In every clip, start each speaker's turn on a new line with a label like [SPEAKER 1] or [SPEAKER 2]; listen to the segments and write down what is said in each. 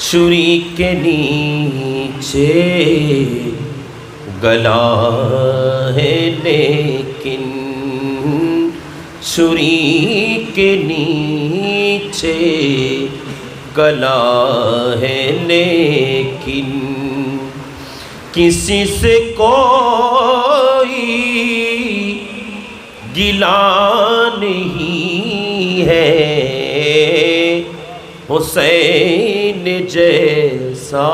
[SPEAKER 1] چھری کے نیچے گلا ہے لیکن چھری کے نیچے گلا ہے لیکن کسی سے کوئی گلا نہیں ہے হুসেন জেসা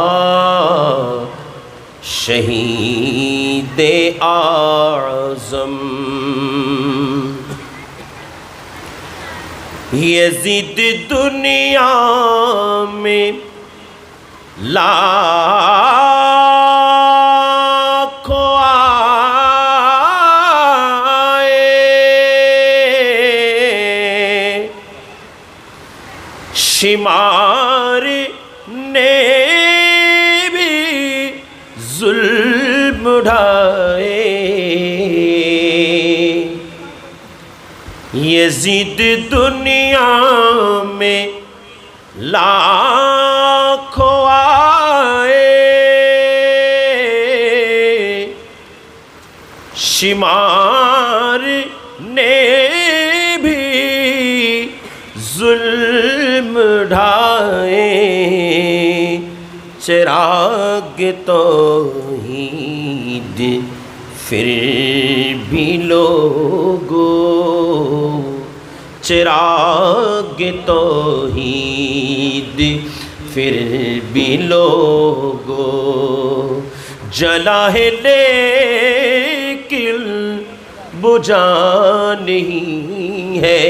[SPEAKER 1] শহীদ আজম یزید دنیا میں لا शिमार ने भी जुल्म उठाए यजीद दुनिया में लाखों आए शिमार علم ڈھائے۔ چراغ تو ہید پھر بھی لوگو چراغ تو ہید پھر بھی لوگو جلا ہے لیکن بجھا نہیں ہے۔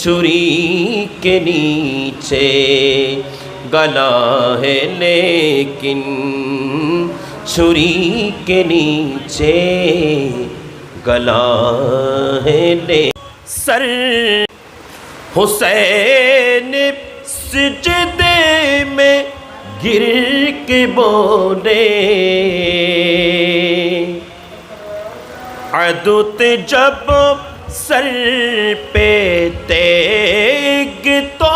[SPEAKER 1] छुरी के नीचे गला है लेकिन छुरी के नीचे गला है ले सर हुसैन सिजदे में गिर के बोले अदुत जब سر پہ تیگ تو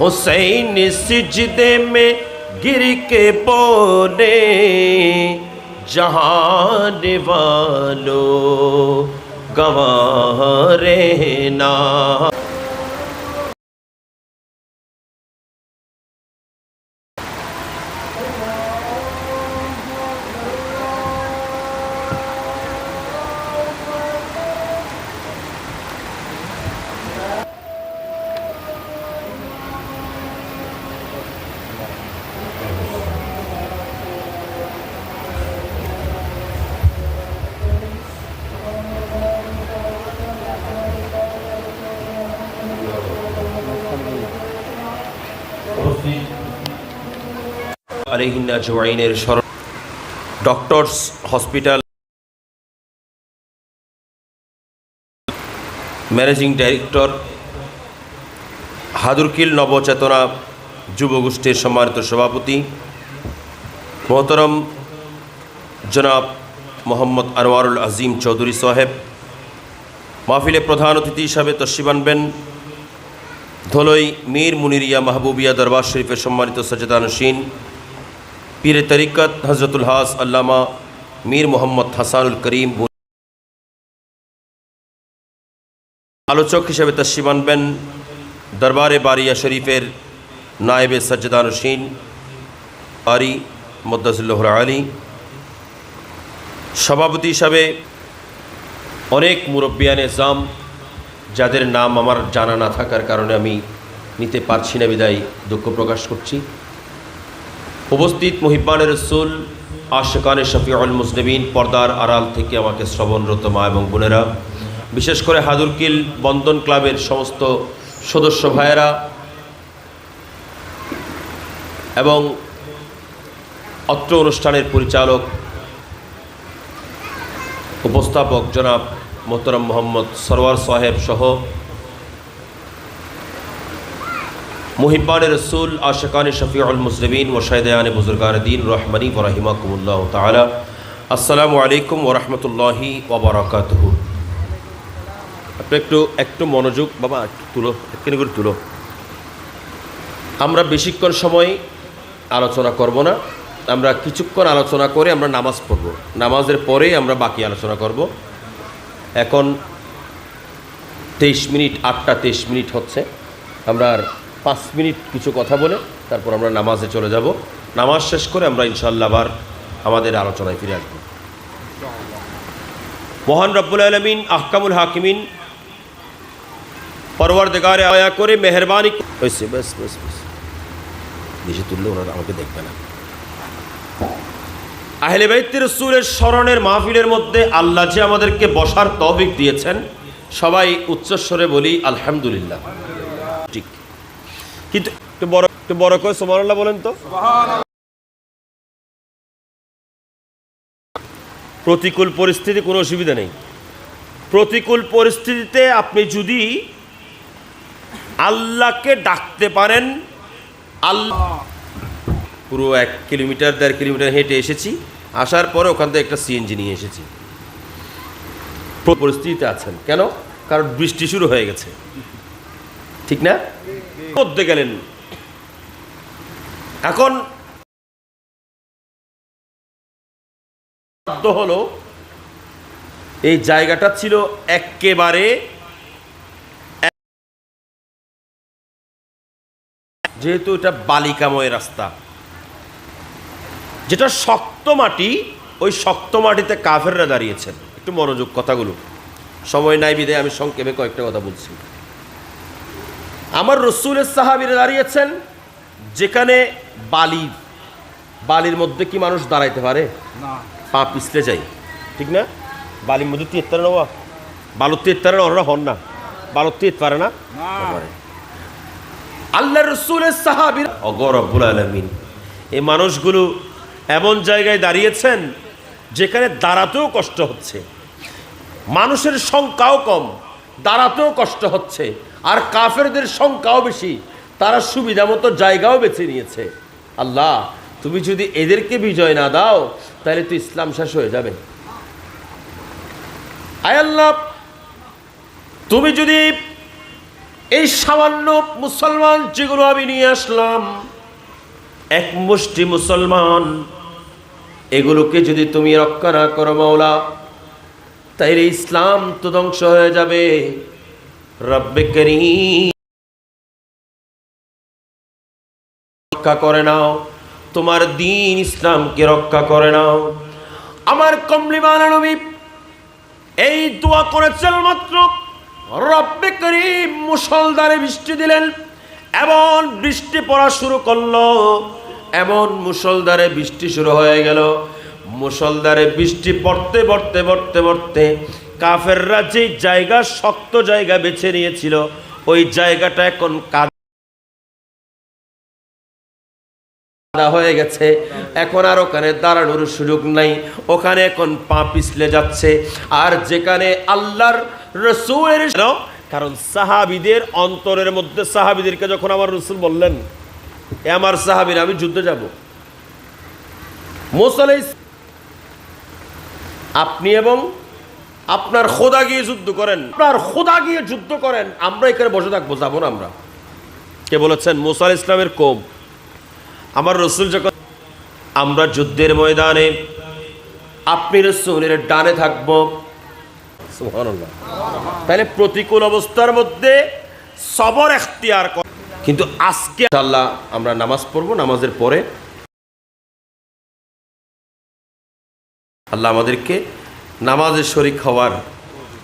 [SPEAKER 1] حسین سجدے میں گر کے بولے جہان والوں گواہ رہنا۔ জোয়াইনের ডক্টরস হসপিটাল ম্যানেজিং ডাইরেক্টর হাদুরকিল নবচেতনা যুবগোষ্ঠীর সম্মানিত সভাপতি, মোহতরম জনাব মোহাম্মদ আনোয়ারুল আজিম চৌধুরী সাহেব, মাহফিলে প্রধান অতিথি হিসাবে তশিব আনবেন, ধলই মীর মুনিরিয়া মাহবুবিয়া দরবার শরীফের সম্মানিত সচেতন সচেতানসীন পীরে তরিকত হজরতুল হাস আল্লামা মীর মোহাম্মদ হাসানুল করিম আলোচক হিসেবে তশিব আনবেন দরবারে বারিয়া শরীফের নায়েবে সজ্জদানসীন আরি মদ্দাজুল্লাহর আলী। সভাপতি হিসাবে অনেক মুরব্বিয়ানে জাম যাদের নাম আমার জানা না থাকার কারণে আমি নিতে পারছি না, বিদায় দুঃখ প্রকাশ করছি। উপস্থিত মহিব্বানের রসুল, আশেকানে শফিউল মুসলিমিন, পর্দার আড়াল থেকে আমাকে শ্রবণরত মা এবং বোনেরা, বিশেষ করে হাদুরকিল বন্ধন ক্লাবের সমস্ত সদস্য ভাইয়েরা এবং অত্র অনুষ্ঠানের পরিচালক উপস্থাপক জনাব মোহতরম মোহাম্মদ সরওয়ার সাহেব সহ মুহিব্বান রসুল, আশকান শফিউল মুসলিমিন, ও শায়দান বুজুর্গান দিন, রহমানি ও রহিমাকুমুল্লাহ তালা আসসালামু আলাইকুম ওরহমতুল্লাহি ওবরাকাতহু আপনি একটু একটু মনোযোগ, বাবা, একটু তুলো একখানি করে তুলো। আমরা বেশিক্ষণ সময় আলোচনা করব না। আমরা কিছুক্ষণ আলোচনা করে আমরা নামাজ পড়ব। নামাজের পরেই আমরা বাকি আলোচনা করব। এখন তেইশ মিনিট, আটটা তেইশ মিনিট হচ্ছে। আমরা পাঁচ মিনিট কিছু কথা বলে তারপর আমরা নামাজে চলে যাব। নামাজ শেষ করে আমরা ইনশাল্লাহ আবার আমাদের আলোচনায় ফিরে আসব। মহান রব্বুল আলমিন আহকামুল হাকিমিন পরওয়ার দেগারে আয়া করে মেহরবানি হয়েছে বেশ বেশ বেশ। বেশি তুললে ওরা আমাকে দেখবে না। আহলে বাইত রসুলের স্মরণের মাহফিলের মধ্যে আল্লাহ যে আমাদেরকে বসার তৌফিক দিয়েছেন, সবাই উচ্চস্বরে বলি আলহামদুলিল্লাহ। একটু বড় একটু বড় করে সোমানুল্লাহ বলেন তো। প্রতিকূল পরিস্থিতি কোনো অসুবিধা নেই। প্রতিকূল পরিস্থিতিতে আপনি যদি আল্লাহকে ডাকতে পারেন, আল্লাহ পুরো এক কিলোমিটার, দেড় কিলোমিটার হেঁটে এসেছি, আসার পরে ওখান থেকে একটা সিএনজি নিয়ে এসেছি। পরিস্থিতিতে আছেন। কেন? কারণ বৃষ্টি শুরু হয়ে গেছে। ঠিক না? মধ্যে গেলেন? এখন হলো, এই জায়গাটা ছিল একেবারে যেহেতু এটা বালিকাময় রাস্তা, যেটা শক্ত মাটি, ওই শক্ত মাটিতে কাফেররা দাঁড়িয়েছেন। একটু মনোযোগ কথাগুলো। সময় নাই বিদে আমি সংক্ষেপে কয়েকটা কথা বলছি। আমার রসুলের সাহাবিরা দাঁড়িয়েছেন যেখানে বালি বালির মধ্যে কি মানুষ দাঁড়াইতে পারে?
[SPEAKER 2] না।
[SPEAKER 1] পা পিছলে যাই ঠিক না? বালির মধ্যে তীর তারে নেওয়া বালুর তীর তারে ওরা হন না। বালুর তীর পারে না?
[SPEAKER 2] না।
[SPEAKER 1] আল্লাহ রসুলের সাহাবির অগরবুল আলমিন এই মানুষগুলো এমন জায়গায় দাঁড়িয়েছেন যেখানে দাঁড়াতেও কষ্ট হচ্ছে। মানুষের সংখ্যাও কম দাঁড়াতেও কষ্ট হচ্ছে। আর কাফেরদের সংখ্যাও বেশি। তারা সুবিধা মতো জায়গাও বেছে নিয়েছে। আল্লাহ, তুমি যদি এদেরকে বিজয় না দাও, তাহলে তো ইসলাম শেষ হয়ে যাবে। আল্লাহ, তুমি যদি এই সামান্য মুসলমান যেগুলো আমি নিয়ে আসলাম, এক মুষ্টি মুসলমান, এগুলোকে যদি তুমি রক্ষা না করো মাওলা তাইলে ইসলাম তো ধ্বংস হয়ে যাবে। রব্বে করিম। রক্ষা করে নাও। তোমার দিন ইসলামকে রক্ষা করে নাও। আমার কমলিমান এই দোয়া করেছেন মাত্র। রব্বে করিম মুসলধারে বৃষ্টি দিলেন, এমন বৃষ্টি পড়া শুরু করল, এমন মুসলধারে বৃষ্টি শুরু হয়ে গেল। মুসলধারে বৃষ্টি পড়তে পড়তে পড়তে পড়তে কাফেররা যে জায়গা শক্ত জায়গা বেছে নিয়েছিল, ওই জায়গাটা এখন কাদা। হয়ে গেছে। এখন আর ওখানে দাঁড়ানোর সুযোগ নাই। ওখানে এখন পা পিছলে যাচ্ছে। আর যেখানে আল্লাহর রসুলের কারণ সাহাবিদের অন্তরের মধ্যে সাহাবিদেরকে যখন আমার রসুল বললেন আমার সাহাবির, আমি যুদ্ধে যাব। মোসালাই আপনি এবং আপনার খোদা গিয়ে যুদ্ধ করেন। আপনার খোদা গিয়ে যুদ্ধ করেন, আমরা এখানে বসে থাকব, যাব না আমরা। কে বলেছেন? মোসাল ইসলামের কোম। আমার রসুল যখন আমরা যুদ্ধের ময়দানে আপনি রসুলের ডানে থাকব তাহলে প্রতিকূল অবস্থার মধ্যে সবর এখতিয়ার কর। কিন্তু আজকে আল্লাহ আমরা নামাজ পড়ব, নামাজের পরে আল্লাহ আমাদেরকে নামাজের শরিক হওয়ার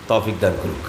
[SPEAKER 1] তৌফিক দান করুক।